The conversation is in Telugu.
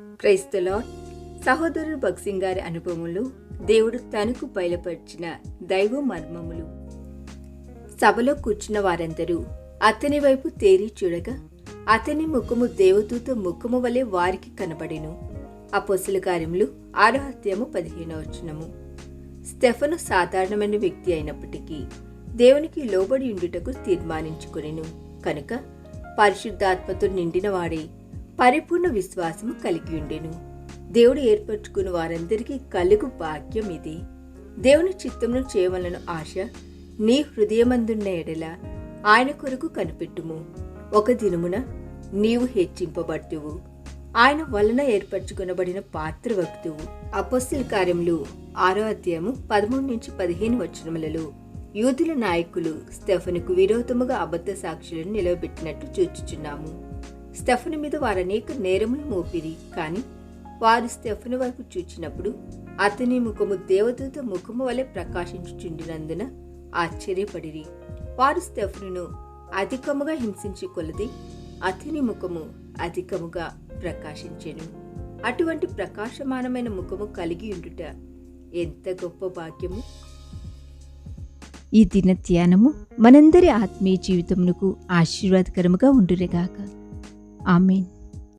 క్రైస్తలో సహోదరుడు భక్సింగ్ గారి అనుభవములు దేవుడు తనకు బయలుపరిచిన దైవ మర్మములు. సభలో కూర్చున్న వారందరూ అతని వైపు తేరి చూడగా అతని ముఖము దేవదూత ముఖము వలె వారికి కనబడెను. అపోసల కార్యములు ఆరో అధ్యాయము పదిహేనవ వచనము. స్టెఫను సాధారణమైన వ్యక్తి అయినప్పటికీ దేవునికి లోబడి ఉండుటకు తీర్మానించుకొనెను. కనుక పరిశుద్ధాత్మతో నిండిన వాడే పరిపూర్ణ విశ్వాసము కలిగి ఉండెను. దేవుడు ఏర్పరచుకున్న వారందరికీ కలుగు భాగ్యం ఇది. దేవుని చిత్తమును చేయవలన ఆశ నీ హృదయమందున్న ఎడల ఆయన కొరకు కనిపెట్టుము. ఒక దినమున నీవు హెచ్చింపబడుతువు. ఆయన వలన ఏర్పరచుకొనబడిన పాత్ర వక్తువు. అపస్సుల కార్యములు ఆరో అధ్యాయము పదమూడు నుంచి పదిహేను వచనములలో యూదుల నాయకులు స్టెఫనుకు విరోధముగా అబద్ధ సాక్షులను నిలవబెట్టినట్టు చూచుచున్నాము. స్టెఫను మీద వారు అనేక నేరములు మోపిరి. కానీ వారు స్టెఫను వైపు చూచినప్పుడు అతని ముఖము దేవదూత ముఖము వలె ప్రకాశించుచుండినందున ఆశ్చర్యపడిరి. వారు స్టెఫనును అధికముగా హింసించి కొలది అతని ముఖము అధికముగా ప్రకాశించెను. అటువంటి ప్రకాశమానమైన ముఖము కలిగి ఉండుట ఎంత గొప్ప భాగ్యము! ఈ దిన ధ్యానము మనందరి ఆత్మీయ జీవితమునకు ఆశీర్వాదకరముగా ఉండురేగాక ആമീൻ